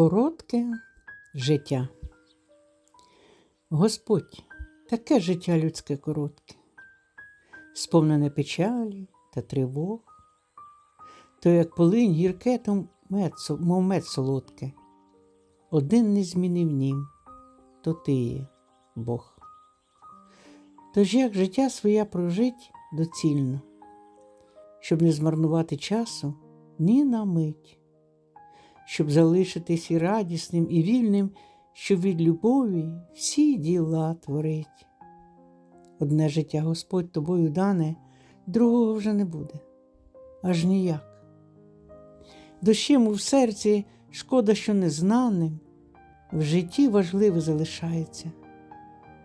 Коротке життя. Господь, таке життя людське коротке, сповнене печалі та тривог, то як полинь гірке, то мед, мов мед солодке. Один не змінив нім, то ти є Бог. Тож як життя своє прожить доцільно, щоб не змарнувати часу ні на мить щоб залишитись і радісним, і вільним, щоб від любові всі діла творить. Одне життя Господь тобою дане, другого вже не буде, аж ніяк. Дощем у серці шкода, що незнаним, в житті важливе залишається,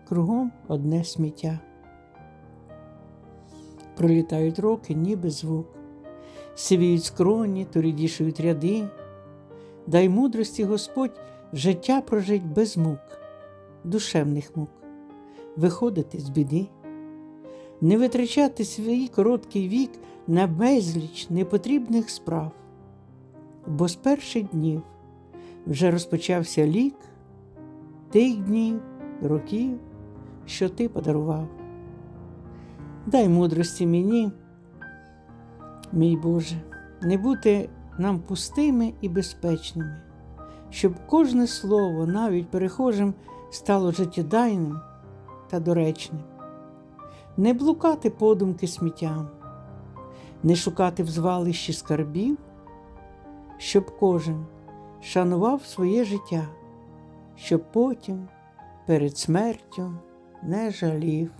кругом одне сміття. Пролітають роки, ніби звук, сивіють скроні, то рідішують ряди. Дай мудрості Господь життя прожить без мук, душевних мук, виходити з біди, не витрачати свій короткий вік на безліч непотрібних справ, бо з перших днів вже розпочався лік тих днів, років, що ти подарував. Дай мудрості мені, мій Боже, не бути нам пустими і безпечними, щоб кожне слово, навіть перехожим, стало життєдайним та доречним, не блукати подумки сміттям, не шукати в звалищі скарбів, щоб кожен шанував своє життя, щоб потім перед смертю не жалів.